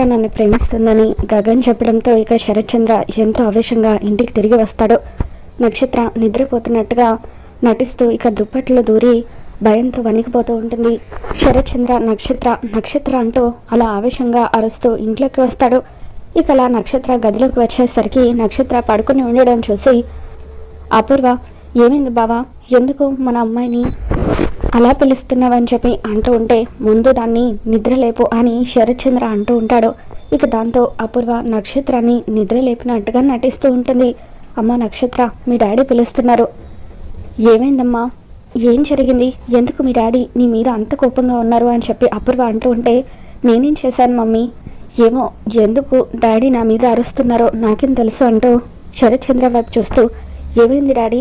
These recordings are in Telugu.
చంద్ర నన్ను ప్రేమిస్తుందని గగన్ చెప్పడంతో ఇక శరత్చంద్ర ఎంతో ఆవేశంగా ఇంటికి తిరిగి వస్తాడు. నక్షత్ర నిద్రపోతున్నట్టుగా నటిస్తూ ఇక దుప్పట్లో దూరి భయంతో వణికిపోతూ ఉంటుంది. శరత్చంద్ర నక్షత్ర నక్షత్ర అంటూ అలా ఆవేశంగా అరుస్తూ ఇంట్లోకి వస్తాడు. ఇక అలా నక్షత్ర గదిలోకి వచ్చేసరికి నక్షత్ర పడుకుని ఉండడం చూసి అపూర్వ ఏమైంది బావా? ఎందుకు మన అమ్మాయిని అలా పిలుస్తున్నావని చెప్పి అంటూ ఉంటే ముందు దాన్ని నిద్రలేపు అని శరత్చంద్ర అంటూ ఉంటాడు. ఇక దాంతో అపూర్వ నక్షత్రాన్ని నిద్రలేపినట్టుగా నటిస్తూ ఉంటుంది. అమ్మ నక్షత్ర మీ డాడీ పిలుస్తున్నారు. ఏమైందమ్మా? ఏం జరిగింది? ఎందుకు మీ డాడీ నీ మీద అంత కోపంగా ఉన్నారు అని చెప్పి అపూర్వ అంటూ ఉంటే నేనేం చేశాను మమ్మీ? ఏమో ఎందుకు డాడీ నా మీద అరుస్తున్నారో నాకేం తెలుసు అంటూ శరత్చంద్ర వైపు చూస్తూ ఏమైంది డాడీ?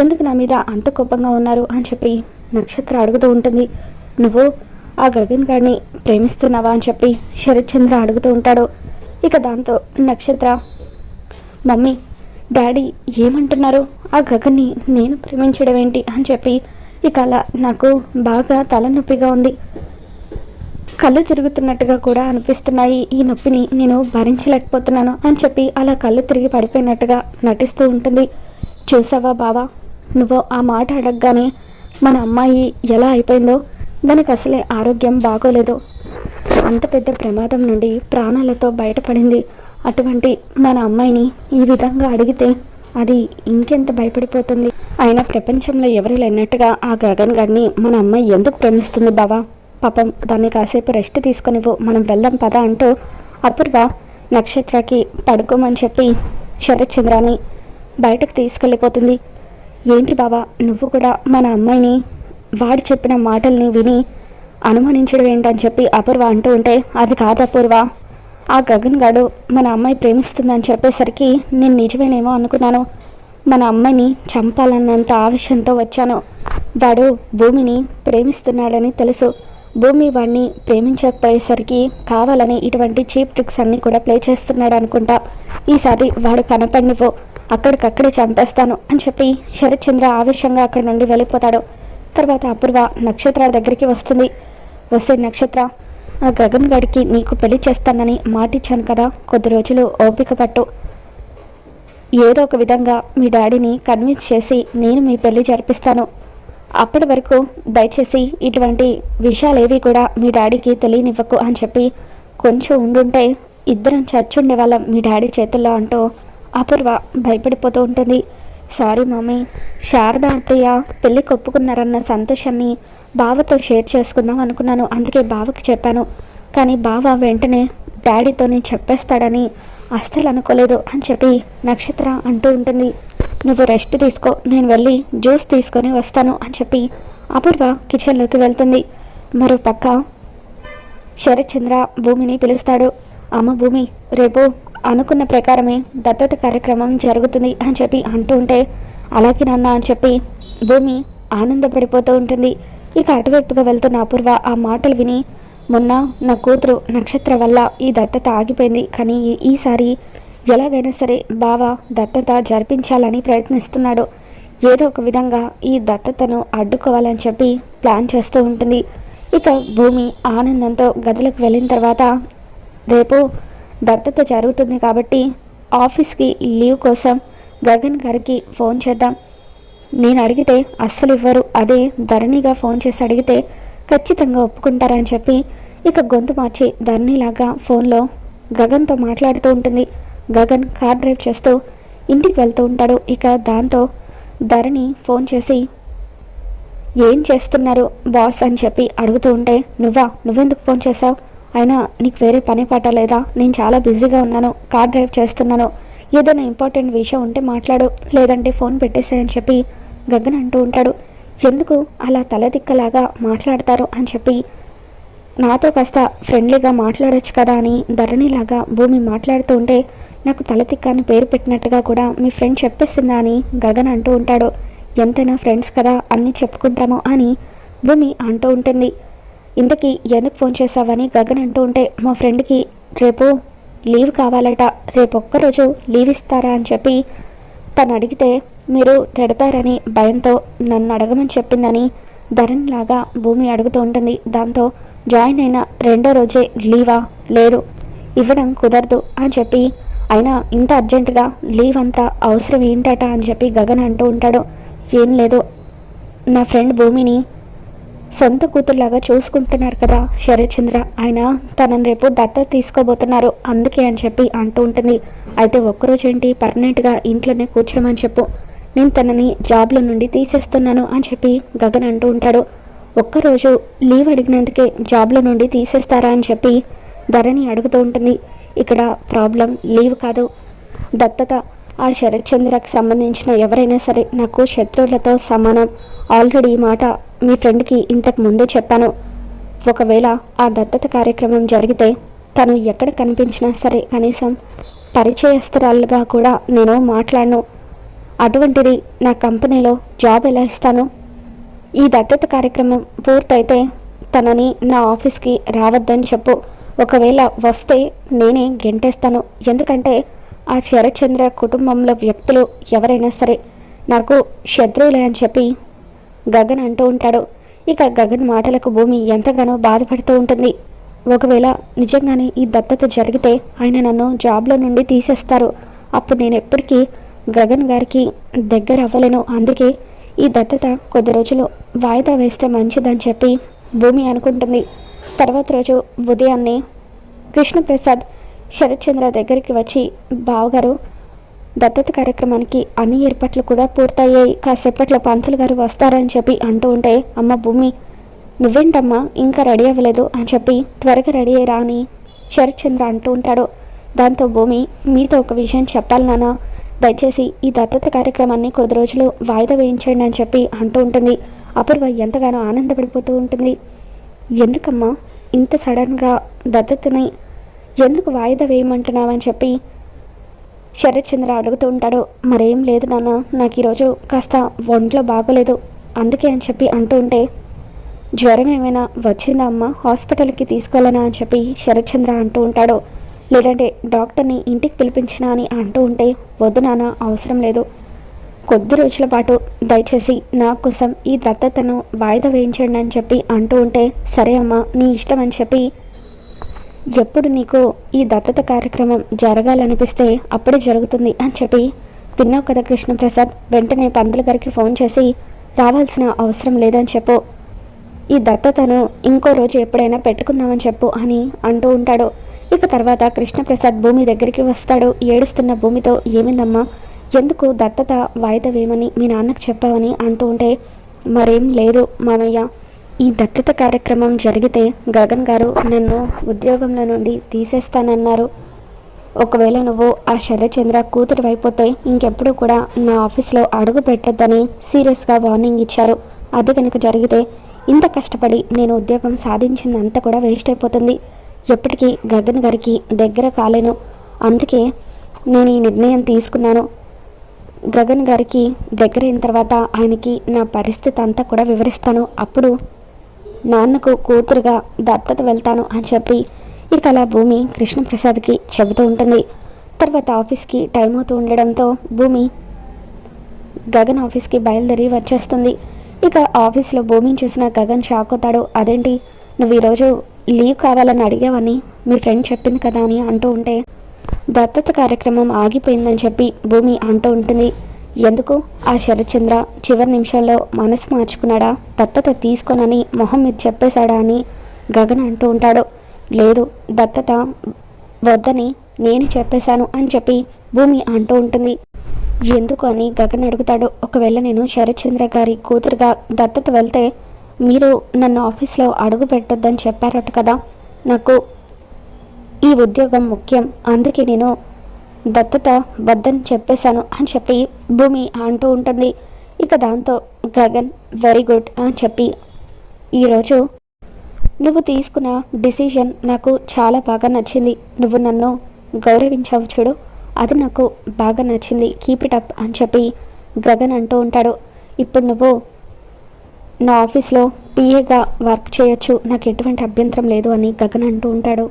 ఎందుకు నా మీద అంత కోపంగా ఉన్నారు అని చెప్పి నక్షత్ర అడుగుతూ ఉంటుంది. నువ్వు ఆ గగన్ గారిని ప్రేమిస్తున్నావా? అని చెప్పి శరత్చంద్ర అడుగుతూ ఉంటాడు. ఇక దాంతో నక్షత్ర మమ్మీ డాడీ ఏమంటున్నారు? ఆ గగన్ని నేను ప్రేమించడం ఏంటి? అని చెప్పి ఇక అలా నాకు బాగా తలనొప్పిగా ఉంది. కళ్ళు తిరుగుతున్నట్టుగా కూడా అనిపిస్తున్నాయి. ఈ నొప్పిని నేను భరించలేకపోతున్నాను అని చెప్పి అలా కళ్ళు తిరిగి పడిపోయినట్టుగా నటిస్తూ ఉంటుంది. చూసావా బావా? నువ్వు ఆ మాట అడగగానే మన అమ్మాయి ఎలా అయిపోయిందో? దానికి అసలే ఆరోగ్యం బాగోలేదు. అంత పెద్ద ప్రమాదం నుండి ప్రాణాలతో బయటపడింది. అటువంటి మన అమ్మాయిని ఈ విధంగా అడిగితే అది ఇంకెంత భయపడిపోతుంది? అయినా ప్రపంచంలో ఎవరు లేనట్టుగా ఆ గగన్ గారిని మన అమ్మాయి ఎందుకు ప్రేమిస్తుంది బావా? పాపం దాన్ని కాసేపు రెస్ట్ తీసుకునివ్వు మనం వెళ్దాం పదా అంటూ అపూర్వ నక్షత్రకి పడుకోమని చెప్పి శరత్చంద్రాన్ని బయటకు తీసుకెళ్ళిపోతుంది. ఏంటి బావా నువ్వు కూడా మన అమ్మాయిని వాడు చెప్పిన మాటల్ని విని అనుమానించడం ఏంటని చెప్పి అపూర్వ అంటూ ఉంటే అది కాదు అపూర్వ. ఆ గగన్ గాడు మన అమ్మాయి ప్రేమిస్తుందని చెప్పేసరికి నేను నిజమేనేమో అనుకున్నాను. మన అమ్మాయిని చంపాలన్నంత ఆవేశంతో వచ్చాను. వాడు భూమిని ప్రేమిస్తున్నాడని తెలుసు. భూమి వాడిని ప్రేమించకపోయేసరికి కావాలని ఇటువంటి చీప్ ట్రిక్స్ అన్నీ కూడా ప్లే చేస్తున్నాడు అనుకుంటా ఈసారి వాడు కనపడినివ్వు. అక్కడికక్కడే చంపేస్తాను అని చెప్పి శరత్చంద్ర ఆవేశంగా అక్కడి నుండి వెళ్ళిపోతాడు. తర్వాత అపూర్వ నక్షత్ర దగ్గరికి వస్తుంది. వస్తే నక్షత్ర ఆ గగన్ గడికి నీకు పెళ్ళి చేస్తానని మాటిచ్చాను కదా. కొద్ది రోజులు ఓపిక పట్టు. ఏదో ఒక విధంగా మీ డాడీని కన్విన్స్ చేసి నేను మీ పెళ్ళి జరిపిస్తాను. అప్పటి వరకు దయచేసి ఇటువంటి విషయాలేవి కూడా మీ డాడీకి తెలియనివ్వకు అని చెప్పి కొంచెం ఉండుంటే ఇద్దరం చచ్చుండే వాళ్ళం మీ డాడీ చేతుల్లో అంటూ అపూర్వ భయపడిపోతూ ఉంటుంది. సారీ మమ్మీ శారద అత్తయ్య పెళ్ళి ఒప్పుకున్నారన్న సంతోషాన్ని బావతో షేర్ చేసుకుందాం అనుకున్నాను. అందుకే బావకి చెప్పాను. కానీ బావ వెంటనే డాడీతోని చెప్పేస్తాడని అస్సలు అనుకోలేదు అని చెప్పి నక్షత్ర అంటూ ఉంటుంది. నువ్వు రెస్ట్ తీసుకో నేను వెళ్ళి జ్యూస్ తీసుకొని వస్తాను అని చెప్పి అపూర్వ కిచెన్లోకి వెళ్తుంది. మరో పక్క శరత్చంద్ర భూమిని పిలుస్తాడు. అమ్మ భూమి రేపు అనుకున్న ప్రకారమే దత్తత కార్యక్రమం జరుగుతుంది అని చెప్పి అంటూ ఉంటే అలాగే నాన్న అని చెప్పి భూమి ఆనందపడిపోతూ ఉంటుంది. ఇక అటువైపుగా వెళ్తున్న అపూర్వ ఆ మాటలు విని మొన్న నా కూతురు నక్షత్ర వల్ల ఈ దత్తత ఆగిపోయింది. కానీ ఈసారి ఎలాగైనా సరే బావ దత్తత జరిపించాలని ప్రయత్నిస్తున్నాడు. ఏదో ఒక విధంగా ఈ దత్తతను అడ్డుకోవాలని చెప్పి ప్లాన్ చేస్తూ ఉంటుంది. ఇక భూమి ఆనందంతో గదిలోకి వెళ్ళిన తర్వాత రేపు దత్తత జరుగుతుంది కాబట్టి ఆఫీస్కి లీవ్ కోసం గగన్ గారికి ఫోన్ చేద్దాం. నేను అడిగితే అస్సలు ఇవ్వరు. అదే ధరణిగా ఫోన్ చేసి అడిగితే ఖచ్చితంగా ఒప్పుకుంటారని చెప్పి ఇక గొంతు మార్చి ధరణిలాగా ఫోన్లో గగన్తో మాట్లాడుతూ ఉంటుంది. గగన్ కార్ డ్రైవ్ చేస్తూ ఇంటికి వెళ్తూ ఉంటాడు. ఇక దాంతో ధరణి ఫోన్ చేసి ఏం చేస్తున్నారు బాస్ అని చెప్పి అడుగుతూ ఉంటే నువ్వా? నువ్వెందుకు ఫోన్ చేసావు అయినా నీకు వేరే పని పాట లేదా? నేను చాలా బిజీగా ఉన్నాను. కార్ డ్రైవ్ చేస్తున్నాను. ఏదైనా ఇంపార్టెంట్ విషయం ఉంటే మాట్లాడు. లేదంటే ఫోన్ పెట్టేసాయని చెప్పి గగన్ అంటూ ఉంటాడు. ఎందుకు అలా తలదిక్కలాగా మాట్లాడతారు అని చెప్పి. నాతో కాస్త ఫ్రెండ్లీగా మాట్లాడొచ్చు కదా అని ధరణిలాగా భూమి మాట్లాడుతూ ఉంటే నాకు తలతిక్క అని పేరు పెట్టినట్టుగా కూడా మీ ఫ్రెండ్ చెప్పేసిందా అని గగన్ అంటూ ఉంటాడు. ఎంతైనా ఫ్రెండ్స్ కదా అన్నీ చెప్పుకుంటాము అని భూమి అంటూ ఉంటుంది. ఇంతకీ ఎందుకు ఫోన్ చేసావని గగన్ అంటూ ఉంటే మా ఫ్రెండ్కి రేపు లీవ్ కావాలట రేపొక్కరోజు లీవ్ ఇస్తారా అని చెప్పి తను అడిగితే మీరు తిడతారని భయంతో నన్ను అడగమని చెప్పిందని ధరణ్ లాగా భూమి అడుగుతూ ఉంటుంది. దాంతో జాయిన్ అయిన రెండో రోజే లీవా? లేదు. ఇవ్వడం కుదరదు అని చెప్పి అయినా ఇంత అర్జెంటుగా లీవ్ అంతా అవసరం ఏంటట అని చెప్పి గగన్ అంటూ ఉంటాడు. ఏం లేదు. నా ఫ్రెండ్ భూమిని సొంత కూతురులాగా చూసుకుంటున్నారు కదా శరత్చంద్ర. ఆయన తనని రేపు దత్త తీసుకోబోతున్నారు అందుకే అని చెప్పి అంటూ ఉంటుంది. అయితే ఒక్కరోజు ఏంటి పర్మనెంట్గా ఇంట్లోనే కూర్చోమని చెప్పు. నేను తనని జాబ్లో నుండి తీసేస్తున్నాను అని చెప్పి గగన్ అంటూ ఉంటాడు. ఒక్కరోజు లీవ్ అడిగినందుకే జాబ్లో నుండి తీసేస్తారా అని చెప్పి ధరణి అడుగుతూ ఉంటుంది. ఇక్కడ ప్రాబ్లం లీవ్ కాదు. దత్తత ఆ శరత్చంద్రకు సంబంధించిన ఎవరైనా సరే నాకు శత్రువులతో సమానం. ఆల్రెడీ ఈ మాట మీ ఫ్రెండ్కి ఇంతకు ముందే చెప్పాను. ఒకవేళ ఆ దత్తత కార్యక్రమం జరిగితే తను ఎక్కడ కనిపించినా సరే కనీసం పరిచయస్తురాలుగా కూడా నేను మాట్లాడను. అటువంటిది నా కంపెనీలో జాబ్ ఎలా ఇస్తాను? ఈ దత్తత కార్యక్రమం పూర్తయితే తనని నా ఆఫీస్కి రావద్దని చెప్పు. ఒకవేళ వస్తే నేనే గెంటేస్తాను. ఎందుకంటే ఆ శరత్చంద్ర కుటుంబంలో వ్యక్తులు ఎవరైనా సరే నాకు శత్రువులే అని చెప్పి గగన్ అంటూ ఉంటాడు. ఇక గగన్ మాటలకు భూమి ఎంతగానో బాధపడుతూ ఉంటుంది. ఒకవేళ నిజంగానే ఈ దత్తత జరిగితే ఆయన నన్ను జాబ్లో నుండి తీసేస్తారు. అప్పుడు నేను ఎప్పటికీ గగన్ గారికి దగ్గర అవ్వలేను. అందుకే ఈ దత్తత కొద్ది రోజులు వాయిదా వేస్తే మంచిదని చెప్పి భూమి అనుకుంటుంది. తర్వాత రోజు ఉదయాన్నే కృష్ణప్రసాద్ శరత్చంద్ర దగ్గరికి వచ్చి బావగారు దత్తత కార్యక్రమానికి అన్ని ఏర్పాట్లు కూడా పూర్తయ్యాయి. కాసేపట్లో పంతులు గారు వస్తారని చెప్పి అంటూ ఉంటే అమ్మ భూమి నువ్వేంటమ్మా ఇంకా రెడీ అవ్వలేదు? అని చెప్పి త్వరగా రెడీ అయ్యరా అని శరత్చంద్ర అంటూ ఉంటాడు. దాంతో భూమి మీతో ఒక విషయం చెప్పాలి నాన్న. దయచేసి ఈ దత్తత కార్యక్రమాన్ని కొద్ది రోజులు వాయిదా వేయించండి అని చెప్పి అంటూ ఉంటుంది. అపూర్వ ఎంతగానో ఆనందపడిపోతూ ఉంటుంది. ఎందుకమ్మా ఇంత సడన్గా దత్తతని ఎందుకు వాయిదా వేయమంటున్నావని చెప్పి శరత్చంద్ర అడుగుతూ ఉంటాడు మరేం లేదు నాన్న నాకు ఈరోజు కాస్త ఒంట్లో బాగోలేదు అందుకే అని చెప్పి అంటూ ఉంటే జ్వరం ఏమైనా వచ్చిందా అమ్మ? హాస్పిటల్కి తీసుకోవాలనా అని చెప్పి శరత్చంద్ర అంటూ ఉంటాడు. లేదంటే డాక్టర్ని ఇంటికి పిలిపించినా అని అంటూ ఉంటే వద్దు నాన్న అవసరం లేదు. కొద్ది రోజుల పాటు దయచేసి నా కోసం ఈ దత్తతను వాయిదా వేయించండి అని చెప్పి అంటూ ఉంటే సరే అమ్మా నీ ఇష్టం అని చెప్పి ఎప్పుడు నీకు ఈ దత్తత కార్యక్రమం జరగాలనిపిస్తే అప్పుడే జరుగుతుంది అని చెప్పి విన్నావు కదా కృష్ణప్రసాద్? వెంటనే పంతులు గారికి ఫోన్ చేసి రావాల్సిన అవసరం లేదని చెప్పు. ఈ దత్తతను ఇంకో రోజు ఎప్పుడైనా పెట్టుకుందామని చెప్పు అని అంటూ ఉంటాడు. ఇక తర్వాత కృష్ణప్రసాద్ భూమి దగ్గరికి వస్తాడు. ఏడుస్తున్న భూమితో ఏమిందమ్మా? ఎందుకు దత్తత వాయిదా వేయమని మీ నాన్నకు చెప్పావని అంటూ ఉంటే మరేం లేదు మామయ్య. ఈ దత్తత కార్యక్రమం జరిగితే గగన్ గారు నన్ను ఉద్యోగంలో నుండి తీసేస్తానన్నారు. ఒకవేళ నువ్వు ఆ శరచంద్ర కూతురు అయిపోతే ఇంకెప్పుడు కూడా నా ఆఫీస్లో అడుగు పెట్టొద్దని సీరియస్గా వార్నింగ్ ఇచ్చారు. అది కనుక జరిగితే ఇంత కష్టపడి నేను ఉద్యోగం సాధించిందంతా కూడా వేస్ట్ అయిపోతుంది. ఎప్పటికీ గగన్ గారికి దగ్గర కాలేను. అందుకే నేను ఈ నిర్ణయం తీసుకున్నాను. గగన్ గారికి దగ్గర అయిన తర్వాత ఆయనకి నా పరిస్థితి అంతా కూడా వివరిస్తాను. అప్పుడు నాన్నకు కూతురుగా దత్తత వెళ్తాను అని చెప్పి ఇక అలా భూమి కృష్ణప్రసాద్కి చెబుతూ ఉంటుంది. తర్వాత ఆఫీస్కి టైం అవుతూ ఉండడంతో భూమి గగన్ ఆఫీస్కి బయలుదేరి వచ్చేస్తుంది. ఇక ఆఫీస్లో భూమిని చూసిన గగన్ షాక్ అవుతాడు. అదేంటి? నువ్వు ఈరోజు లీవ్ కావాలని అడిగావని మీ ఫ్రెండ్ చెప్పింది కదా అని అంటూ ఉంటే దత్తత కార్యక్రమం ఆగిపోయిందని చెప్పి భూమి అంటూ ఉంటుంది. ఎందుకు? ఆ శరత్చంద్ర చివరి నిమిషంలో మనసు మార్చుకున్నాడా? దత్తత తీసుకోనని మొహం మీద చెప్పేశాడా అని గగన్ అంటూ ఉంటాడు. లేదు దత్తత వద్దని నేను చెప్పేశాను అని చెప్పి భూమి అంటూ ఉంటుంది. ఎందుకు అని గగన్ అడుగుతాడు. ఒకవేళ నేను శరత్చంద్ర గారి కూతురుగా దత్తత వెళ్తే మీరు నన్ను ఆఫీస్లో అడుగు పెట్టొద్దని చెప్పారట కదా. నాకు ఈ ఉద్యోగం ముఖ్యం. అందుకే నేను దత్తత వద్దని చెప్పేశాను అని చెప్పి భూమి అంటూ ఉంటుంది. ఇక దాంతో గగన్ వెరీ గుడ్ అని చెప్పి ఈరోజు నువ్వు తీసుకున్న డిసిజన్ నాకు చాలా బాగా నచ్చింది. నువ్వు నన్ను గౌరవించావు చూడు. అది నాకు బాగా నచ్చింది. కీప్ ఇట్ అప్ అని చెప్పి గగన్ అంటూ ఉంటాడు. ఇప్పుడు నువ్వు నా ఆఫీస్లో పిఏగా వర్క్ చేయొచ్చు. నాకు ఎటువంటి అభ్యంతరం లేదు అని గగన్ అంటూ ఉంటాడు.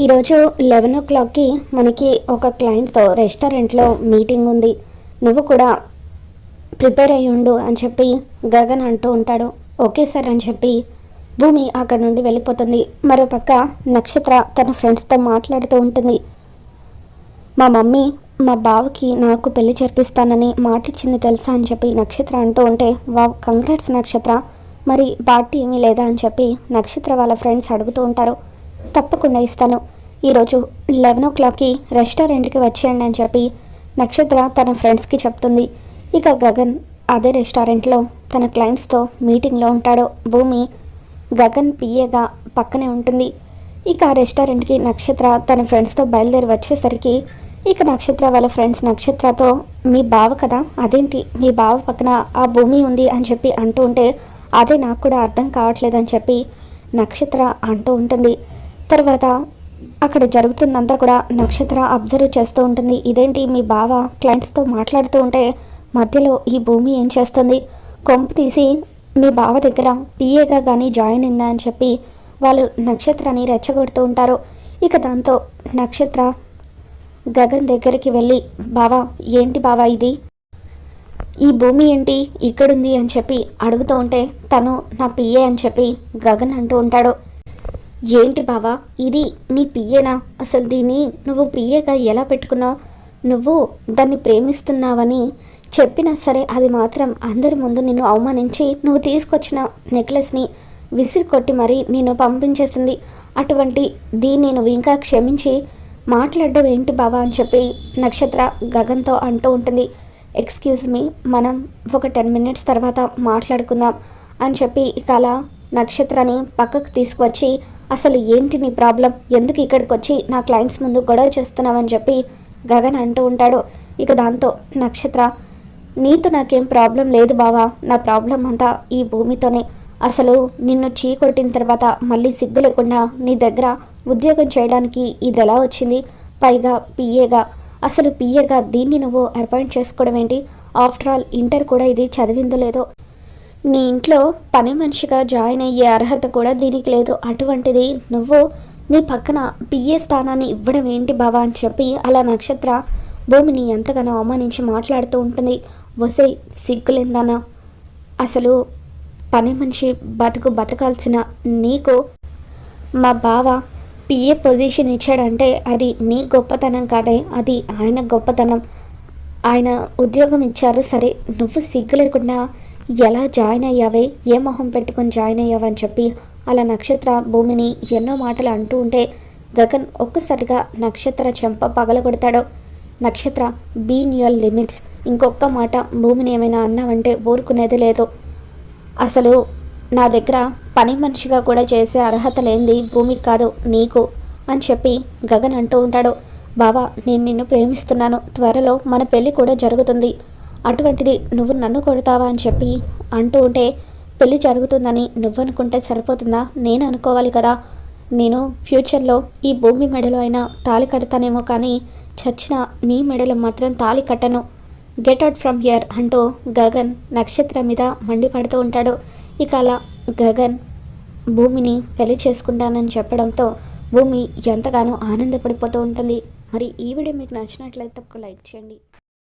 ఈరోజు లెవెన్ ఓ క్లాక్కి మనకి ఒక క్లయింట్తో రెస్టారెంట్లో మీటింగ్ ఉంది. నువ్వు కూడా ప్రిపేర్ అయ్యి ఉండు అని చెప్పి గగన్ అంటూ ఉంటాడు. ఓకే సార్ అని చెప్పి భూమి అక్కడ నుండి వెళ్ళిపోతుంది. మరోపక్క నక్షత్ర తన ఫ్రెండ్స్తో మాట్లాడుతూ ఉంటుంది. మా మమ్మీ మా బావకి నాకు పెళ్ళి జరిపిస్తానని మాటిచ్చింది తెలుసా అని చెప్పి నక్షత్ర అంటూ ఉంటే వావ్ కంగ్రాట్స్ నక్షత్ర. మరి పార్టీ ఏమీ లేదా? అని చెప్పి నక్షత్ర వాళ్ళ ఫ్రెండ్స్ అడుగుతూ ఉంటారు. తప్పకుండా ఇస్తాను. ఈరోజు లెవెన్ ఓ క్లాక్కి రెస్టారెంట్కి వచ్చేయండి అని చెప్పి నక్షత్ర తన ఫ్రెండ్స్కి చెప్తుంది. ఇక గగన్ అదే రెస్టారెంట్లో తన క్లయింట్స్తో మీటింగ్లో ఉంటాడు. భూమి గగన్ పిఏగా పక్కనే ఉంటుంది. ఇక ఆ రెస్టారెంట్కి నక్షత్ర తన ఫ్రెండ్స్తో బయలుదేరి వచ్చేసరికి ఇక నక్షత్ర వాళ్ళ ఫ్రెండ్స్ నక్షత్రతో మీ బావ కదా? అదేంటి? మీ బావ పక్కన ఆ భూమి ఉంది అని చెప్పి అంటూ ఉంటే అదే నాకు కూడా అర్థం కావట్లేదని చెప్పి నక్షత్ర అంటూ ఉంటుంది. తర్వాత అక్కడ జరుగుతుందంతా కూడా నక్షత్ర అబ్జర్వ్ చేస్తూ ఉంటుంది. ఇదేంటి మీ బావ క్లయింట్స్తో మాట్లాడుతూ ఉంటే మధ్యలో ఈ భూమి ఏం చేస్తుంది? కొంపు తీసి మీ బావ దగ్గర పిఏగా కానీ జాయిన్ అయిందా అని చెప్పి వాళ్ళు నక్షత్రాన్ని రెచ్చగొడుతూ ఉంటారు. ఇక దాంతో నక్షత్ర గగన్ దగ్గరికి వెళ్ళి బావా ఏంటి బావా ఇది? ఈ భూమి ఏంటి? ఇక్కడుంది అని చెప్పి అడుగుతూ ఉంటే తను నా పిఏ అని చెప్పి గగన్ అంటూ ఉంటాడు. ఏంటి బావా? ఇది నీ పియ్యేనా? అసలు దీన్ని నువ్వు పియ్యగా ఎలా పెట్టుకున్నావు? నువ్వు దాన్ని ప్రేమిస్తున్నావని చెప్పినా సరే అది మాత్రం అందరి ముందు నిన్ను అవమానించి నువ్వు తీసుకొచ్చిన నెక్లెస్ని విసిరి కొట్టి మరీ నేను పంపించేసింది. అటువంటి దీన్ని నువ్వు ఇంకా క్షమించి మాట్లాడడం ఏంటి బావా అని చెప్పి నక్షత్ర గగన్తో అంటూ ఉంటుంది. ఎక్స్క్యూజ్ మీ మనం ఒక టెన్ మినిట్స్ తర్వాత మాట్లాడుకుందాం అని చెప్పి ఇక అలా నక్షత్రాన్ని పక్కకు తీసుకువచ్చి అసలు ఏంటి నీ ప్రాబ్లం? ఎందుకు ఇక్కడికి వచ్చి నా క్లయింట్స్ ముందు గొడవ చేస్తున్నావని చెప్పి గగన్ అంటూ ఉంటాడు. ఇక దాంతో నక్షత్ర నీతో నాకేం ప్రాబ్లం లేదు బావా. నా ప్రాబ్లం అంతా ఈ భూమితోనే. అసలు నిన్ను చీ కొట్టిన తర్వాత మళ్ళీ సిగ్గు లేకుండా నీ దగ్గర ఉద్యోగం చేయడానికి ఇది ఎలా వచ్చింది? పైగా పిఏగా. అసలు పిఏగా దీన్ని నువ్వు అపాయింట్ చేసుకోవడం ఏంటి? ఆఫ్టర్ ఆల్ ఇంటర్ కూడా ఇది చదివిందో లేదో నీ ఇంట్లో పని మనిషిగా జాయిన్ అయ్యే అర్హత కూడా దీనికి లేదు. అటువంటిది నువ్వు నీ పక్కన పిఏ స్థానాన్ని ఇవ్వడం ఏంటి బావా అని చెప్పి అలా నక్షత్ర భూమిని ఎంతగానో అవమానించి మాట్లాడుతూ ఉంటుంది. వసే సిగ్గులేందానా అసలు పని మనిషి బతుకు బతకాల్సిన నీకు మా బావ పిఏ పొజిషన్ ఇచ్చాడంటే అది నీ గొప్పతనం కాదే అది ఆయన గొప్పతనం. ఆయన ఉద్యోగం ఇచ్చారు సరే. నువ్వు సిగ్గు లేకుండా ఎలా జాయిన్ అయ్యావే? ఏ మొహం పెట్టుకొని జాయిన్ అయ్యావని చెప్పి అలా నక్షత్ర భూమిని ఎన్నో మాటలు అంటూ ఉంటే గగన్ ఒక్కసారిగా నక్షత్ర చెంప పగలగొడతాడు. నక్షత్ర బీన్ యువర్ లిమిట్స్ ఇంకొక మాట భూమిని ఏమైనా అన్నావంటే ఊరుకునేది లేదు. అసలు నా దగ్గర పని మనిషిగా కూడా చేసే అర్హత లేనిది భూమికి కాదు నీకు అని చెప్పి గగన్ అంటూ ఉంటాడు. బావా నేను నిన్ను ప్రేమిస్తున్నాను. త్వరలో మన పెళ్ళి కూడా జరుగుతుంది. అటువంటిది నువ్వు నన్ను కొడతావా అని చెప్పి అంటూ ఉంటే పెళ్ళి జరుగుతుందని నువ్వు అనుకుంటే సరిపోతుందా? నేను అనుకోవాలి కదా. నేను ఫ్యూచర్లో ఈ భూమి మెడలో అయినా తాళి కడతానేమో కానీ చచ్చిన నీ మెడలో మాత్రం తాళి కట్టను. గెట్ అవుట్ ఫ్రమ్ హియర్ అంటూ గగన్ నక్షత్రం మీద మండిపడుతూ ఉంటాడు. ఇక అలా గగన్ భూమిని పెళ్ళి చేసుకుంటానని చెప్పడంతో భూమి ఎంతగానో ఆనందపడిపోతూ ఉంటుంది. మరి ఈ వీడియో మీకు నచ్చినట్లయితే ఒక లైక్ చేయండి.